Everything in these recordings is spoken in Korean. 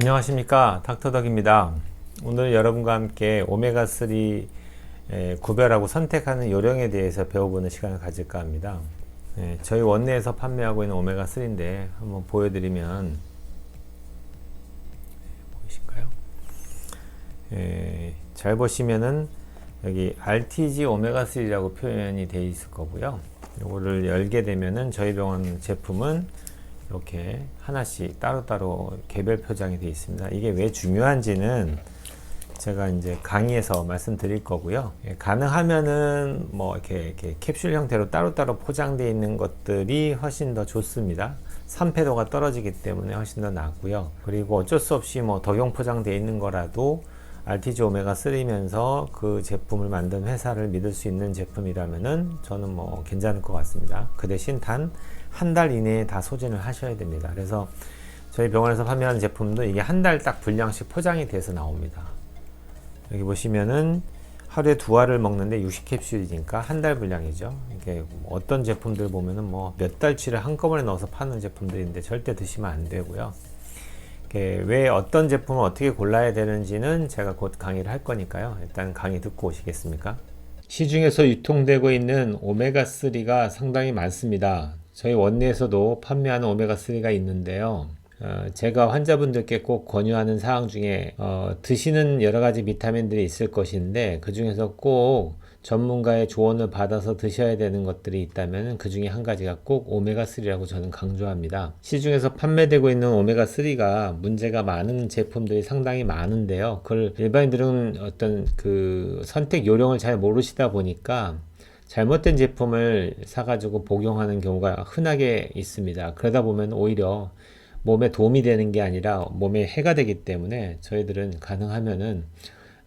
안녕하십니까. 닥터덕입니다. 오늘 여러분과 함께 오메가3 구별하고 선택하는 요령에 대해서 배워보는 시간을 가질까 합니다. 예, 저희 원내에서 판매하고 있는 오메가3인데 한번 보여드리면? 예, 잘 보시면은 여기 RTG 오메가3라고 표현이 되어 있을 거고요. 이거를 열게 되면은 저희 병원 제품은 이렇게 하나씩 따로따로 개별 표장이 되어 있습니다. 이게 왜 중요한지는 제가 이제 강의에서 말씀드릴 거고요. 예, 가능하면은 뭐 이렇게, 이렇게 캡슐 형태로 따로따로 포장되어 있는 것들이 훨씬 더 좋습니다. 산패도가 떨어지기 때문에 훨씬 더 낫고요. 그리고 어쩔 수 없이 뭐 덕용 포장되어 있는 거라도 RTG 오메가 3면서 그 제품을 만든 회사를 믿을 수 있는 제품이라면은 저는 뭐 괜찮을 것 같습니다. 그 대신 단 한 달 이내에 다 소진을 하셔야 됩니다. 그래서 저희 병원에서 판매하는 제품도 이게 한 달 딱 분량씩 포장이 돼서 나옵니다. 여기 보시면은 하루에 두 알을 먹는데 60캡슐이니까 한 달 분량이죠. 이게 어떤 제품들 보면은 뭐 몇 달치를 한꺼번에 넣어서 파는 제품들인데 절대 드시면 안 되고요. 왜 어떤 제품을 어떻게 골라야 되는지는 제가 곧 강의를 할 거니까요. 일단 강의 듣고 오시겠습니까? 시중에서 유통되고 있는 오메가3가 상당히 많습니다. 저희 원내에서도 판매하는 오메가3가 있는데요. 어, 제가 환자분들께 꼭 권유하는 사항 중에 어, 드시는 여러 가지 비타민들이 있을 것인데 그 중에서 꼭 전문가의 조언을 받아서 드셔야 되는 것들이 있다면 그 중에 한 가지가 꼭 오메가3라고 저는 강조합니다. 시중에서 판매되고 있는 오메가3가 문제가 많은 제품들이 상당히 많은데요. 그걸 일반인들은 어떤 그 선택 요령을 잘 모르시다 보니까 잘못된 제품을 사가지고 복용하는 경우가 흔하게 있습니다. 그러다 보면 오히려 몸에 도움이 되는 게 아니라 몸에 해가 되기 때문에 저희들은 가능하면은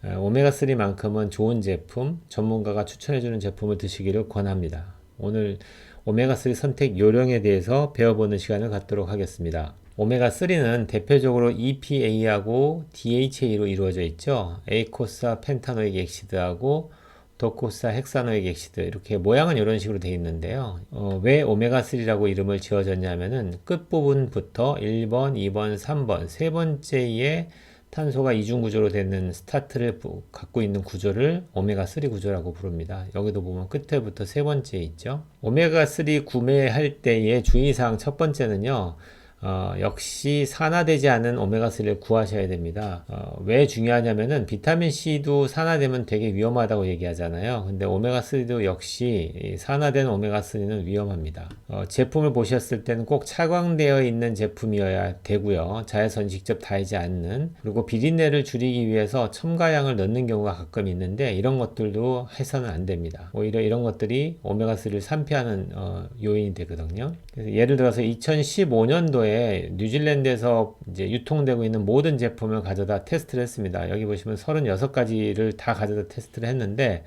오메가3만큼은 좋은 제품, 전문가가 추천해주는 제품을 드시기를 권합니다. 오늘 오메가3 선택 요령에 대해서 배워보는 시간을 갖도록 하겠습니다. 오메가3는 대표적으로 EPA하고 DHA로 이루어져 있죠. 에이코사 펜타노익 액시드하고 도코사 헥사노익 액시드 이렇게 모양은 이런 식으로 되어 있는데요. 어, 왜 오메가3라고 이름을 지어졌냐면은 끝부분부터 1번, 2번, 3번 세 번째에 탄소가 이중 구조로 되는 스타트를 갖고 있는 구조를 오메가3 구조라고 부릅니다. 여기도 보면 끝에부터 세 번째 있죠. 오메가3 구매할 때의 주의사항 첫 번째는요. 어, 역시 산화되지 않은 오메가3를 구하셔야 됩니다. 어, 왜 중요하냐면은 비타민C도 산화되면 되게 위험하다고 얘기하잖아요. 근데 오메가3도 역시 산화된 오메가3는 위험합니다. 어, 제품을 보셨을 때는 꼭 차광되어 있는 제품이어야 되고요. 자외선 직접 닿지 않는 그리고 비린내를 줄이기 위해서 첨가량을 넣는 경우가 가끔 있는데 이런 것들도 해서는 안 됩니다. 오히려 이런 것들이 오메가3를 산피하는 어, 요인이 되거든요. 예를 들어서 2015년도에 뉴질랜드에서 이제 유통되고 있는 모든 제품을 가져다 테스트를 했습니다. 여기 보시면 36가지를 다 가져다 테스트를 했는데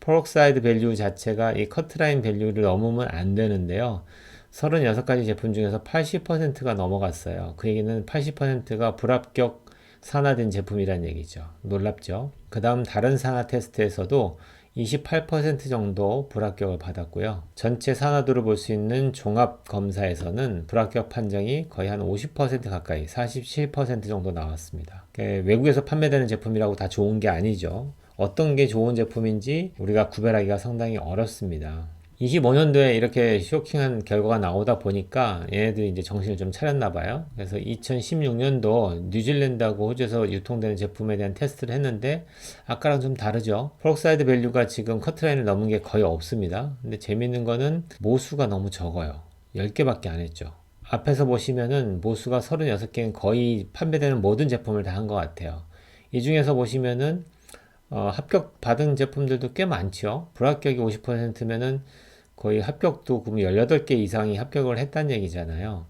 프록사이드 밸류 자체가 이 커트라인 밸류를 넘으면 안 되는데요. 36가지 제품 중에서 80%가 넘어갔어요. 그 얘기는 80%가 불합격 산화된 제품이라는 얘기죠. 놀랍죠? 그 다음 다른 산화 테스트에서도 28% 정도 불합격을 받았고요. 전체 산화도를 볼 수 있는 종합 검사에서는 불합격 판정이 거의 한 50% 가까이 47% 정도 나왔습니다. 외국에서 판매되는 제품이라고 다 좋은 게 아니죠. 어떤 게 좋은 제품인지 우리가 구별하기가 상당히 어렵습니다. 25년도에 이렇게 쇼킹한 결과가 나오다 보니까 얘네들이 이제 정신을 좀 차렸나 봐요. 그래서 2016년도 뉴질랜드하고 호주에서 유통되는 제품에 대한 테스트를 했는데 아까랑 좀 다르죠. 프록사이드 밸류가 지금 커트라인을 넘은 게 거의 없습니다. 근데 재밌는 거는 모수가 너무 적어요. 10개밖에 안 했죠. 앞에서 보시면은 모수가 36개는 거의 판매되는 모든 제품을 다 한 것 같아요. 이 중에서 보시면은 어, 합격 받은 제품들도 꽤 많죠. 불합격이 50%면은 거의 합격도 그러면 18개 이상이 합격을 했다는 얘기잖아요.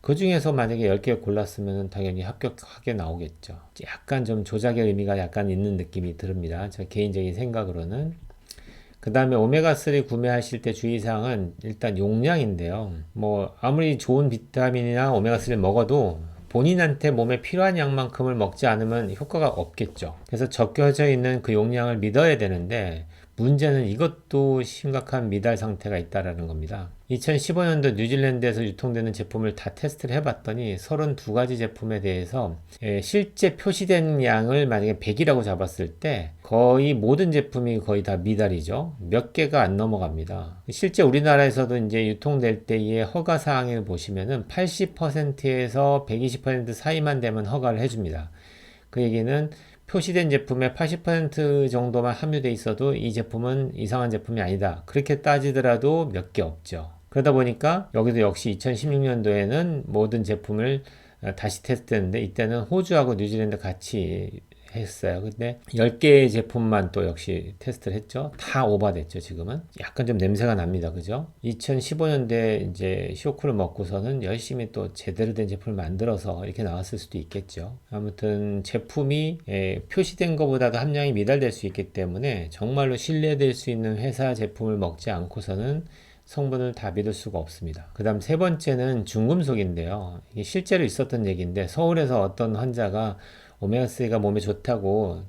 그 중에서 만약에 10개 골랐으면 당연히 합격하게 나오겠죠. 약간 좀 조작의 의미가 약간 있는 느낌이 듭니다. 저 개인적인 생각으로는. 그 다음에 오메가3 구매하실 때 주의사항은 일단 용량인데요. 뭐, 아무리 좋은 비타민이나 오메가3를 먹어도 본인한테 몸에 필요한 양만큼을 먹지 않으면 효과가 없겠죠. 그래서 적혀져 있는 그 용량을 믿어야 되는데, 문제는 이것도 심각한 미달 상태가 있다라는 겁니다. 2015년도 뉴질랜드에서 유통되는 제품을 다 테스트를 해봤더니 32가지 제품에 대해서 예, 실제 표시된 양을 만약에 100이라고 잡았을 때 거의 모든 제품이 거의 다 미달이죠. 몇 개가 안 넘어갑니다. 실제 우리나라에서도 이제 유통될 때의 허가 사항을 보시면은 80%에서 120% 사이만 되면 허가를 해줍니다. 그 얘기는 표시된 제품의 80% 정도만 함유돼 있어도 이 제품은 이상한 제품이 아니다. 그렇게 따지더라도 몇 개 없죠. 그러다 보니까 여기도 역시 2016년도에는 모든 제품을 어, 다시 테스트했는데 이때는 호주하고 뉴질랜드 같이 했어요. 근데 10개의 제품만 또 역시 테스트를 했죠. 다 오버됐죠, 지금은. 약간 좀 냄새가 납니다. 그죠? 2015년대 이제 쇼크를 먹고서는 열심히 또 제대로 된 제품을 만들어서 이렇게 나왔을 수도 있겠죠. 아무튼 제품이 예, 표시된 것보다도 함량이 미달될 수 있기 때문에 정말로 신뢰될 수 있는 회사 제품을 먹지 않고서는 성분을 다 믿을 수가 없습니다. 그 다음 세 번째는 중금속인데요. 이게 실제로 있었던 얘기인데 서울에서 어떤 환자가 오메가3가 몸에 좋다고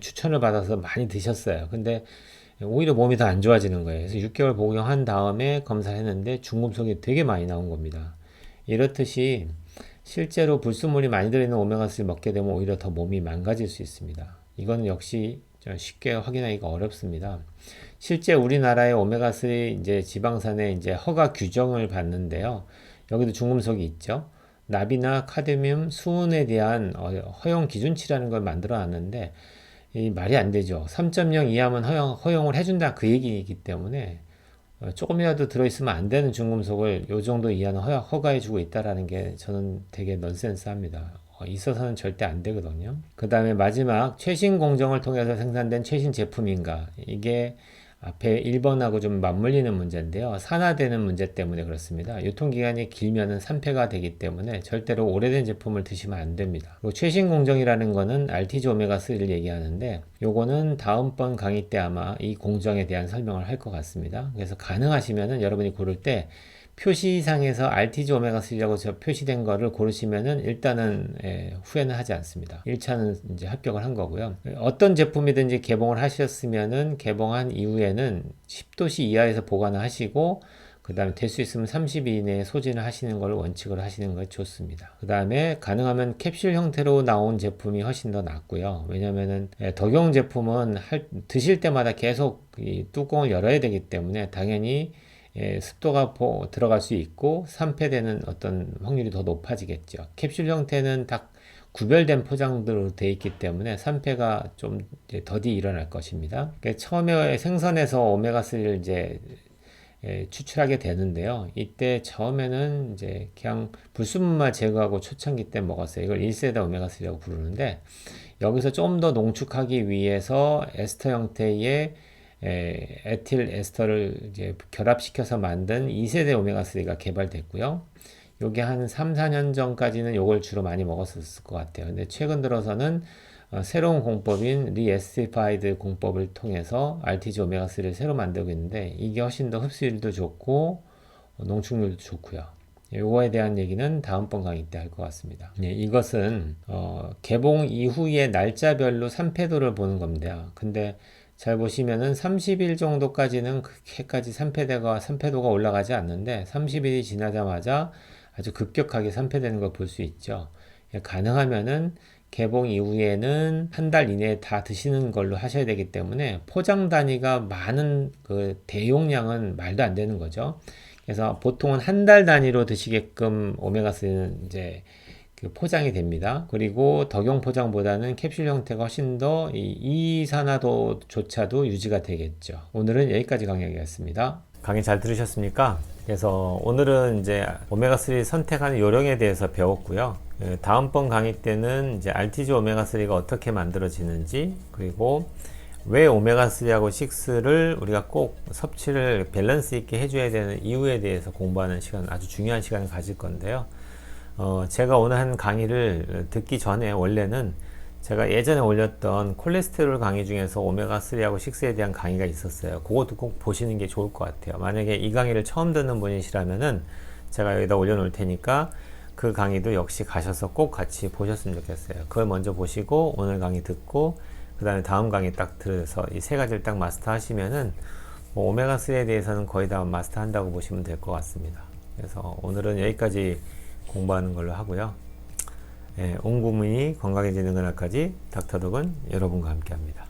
추천을 받아서 많이 드셨어요. 근데 오히려 몸이 더 안 좋아지는 거예요. 그래서 6개월 복용한 다음에 검사를 했는데 중금속이 되게 많이 나온 겁니다. 이렇듯이 실제로 불순물이 많이 들어있는 오메가3 먹게 되면 오히려 더 몸이 망가질 수 있습니다. 이건 역시 쉽게 확인하기가 어렵습니다. 실제 우리나라의 오메가3 이제 지방산의 이제 허가 규정을 봤는데요. 여기도 중금속이 있죠. 납이나 카드뮴, 수은에 대한 어, 허용 기준치라는 걸 만들어 놨는데 이 말이 안 되죠. 3.0 이하면 허용, 허용을 해준다 그 얘기이기 때문에 어, 조금이라도 들어있으면 안 되는 중금속을 요 정도 이하는 허, 허가해주고 있다라는 게 저는 되게 넌센스합니다. 어, 있어서는 절대 안 되거든요. 그 다음에 마지막 최신 공정을 통해서 생산된 최신 제품인가 이게 앞에 1번하고 좀 맞물리는 문제인데요. 산화되는 문제 때문에 그렇습니다. 유통기간이 길면은 산패가 되기 때문에 절대로 오래된 제품을 드시면 안 됩니다. 그리고 최신 공정이라는 거는 RTG 오메가3를 얘기하는데 요거는 다음번 강의 때 아마 이 공정에 대한 설명을 할 것 같습니다. 그래서 가능하시면은 여러분이 고를 때 표시상에서 RTG 오메가 3라고 저 표시된 거를 고르시면은 일단은 예, 후회는 하지 않습니다. 1차는 이제 합격을 한 거고요. 어떤 제품이든지 개봉을 하셨으면은 개봉한 이후에는 10도씨 이하에서 보관을 하시고 그 다음에 될 수 있으면 30일 이내에 소진을 하시는 걸 원칙으로 하시는 게 좋습니다. 그 다음에 가능하면 캡슐 형태로 나온 제품이 훨씬 더 낫고요. 왜냐면은 예, 덕용 제품은 할, 드실 때마다 계속 이 뚜껑을 열어야 되기 때문에 당연히 예, 습도가 보, 들어갈 수 있고 산패되는 어떤 확률이 더 높아지겠죠. 캡슐 형태는 딱 구별된 포장들로 되어 있기 때문에 산패가 좀 더디 일어날 것입니다. 그러니까 처음에 생선에서 오메가3를 이제 예, 추출하게 되는데요. 이때 처음에는 이제 그냥 불순물만 제거하고 초창기 때 먹었어요. 이걸 1세대 오메가3라고 부르는데 여기서 좀 더 농축하기 위해서 에스터 형태의 에, 에틸 에스터를 이제 결합시켜서 만든 2세대 오메가3가 개발됐고요. 요게 한 3, 4년 전까지는 요걸 주로 많이 먹었을 것 같아요. 근데 최근 들어서는 어, 새로운 공법인 리에스티파이드 공법을 통해서 RTG 오메가3를 새로 만들고 있는데 이게 훨씬 더 흡수율도 좋고 어, 농축률도 좋고요. 요거에 대한 얘기는 다음번 강의 때 할 것 같습니다. 네, 이것은 어, 개봉 이후의 날짜별로 산패도를 보는 겁니다. 근데 잘 보시면은 30일 정도까지는 그렇게까지 산패대가 산패도가 올라가지 않는데 30일이 지나자마자 아주 급격하게 산패되는 걸 볼 수 있죠. 예, 가능하면은 개봉 이후에는 한 달 이내에 다 드시는 걸로 하셔야 되기 때문에 포장 단위가 많은 그 대용량은 말도 안 되는 거죠. 그래서 보통은 한 달 단위로 드시게끔 오메가3는 이제 그 포장이 됩니다. 그리고 덕용 포장보다는 캡슐 형태가 훨씬 더 이산화도조차도 유지가 되겠죠. 오늘은 여기까지 강의하겠습니다. 강의 잘 들으셨습니까? 그래서 오늘은 이제 오메가3 선택하는 요령에 대해서 배웠고요. 예, 다음번 강의 때는 이제 RTG 오메가3가 어떻게 만들어지는지 그리고 왜 오메가3하고 6를 우리가 꼭 섭취를 밸런스 있게 해줘야 되는 이유에 대해서 공부하는 시간 아주 중요한 시간을 가질 건데요. 어, 제가 오늘 한 강의를 듣기 전에 원래는 제가 예전에 올렸던 콜레스테롤 강의 중에서 오메가3하고 6에 대한 강의가 있었어요. 그것도 꼭 보시는 게 좋을 것 같아요. 만약에 이 강의를 처음 듣는 분이시라면은 제가 여기다 올려놓을 테니까 그 강의도 역시 가셔서 꼭 같이 보셨으면 좋겠어요. 그걸 먼저 보시고 오늘 강의 듣고 그 다음에 다음 강의 딱 들어서 이 세 가지를 딱 마스터 하시면은 뭐 오메가3에 대해서는 거의 다 마스터 한다고 보시면 될 것 같습니다. 그래서 오늘은 여기까지 공부하는 걸로 하고요. 예, 온 국민이 건강해지는 그날까지 닥터독은 여러분과 함께 합니다.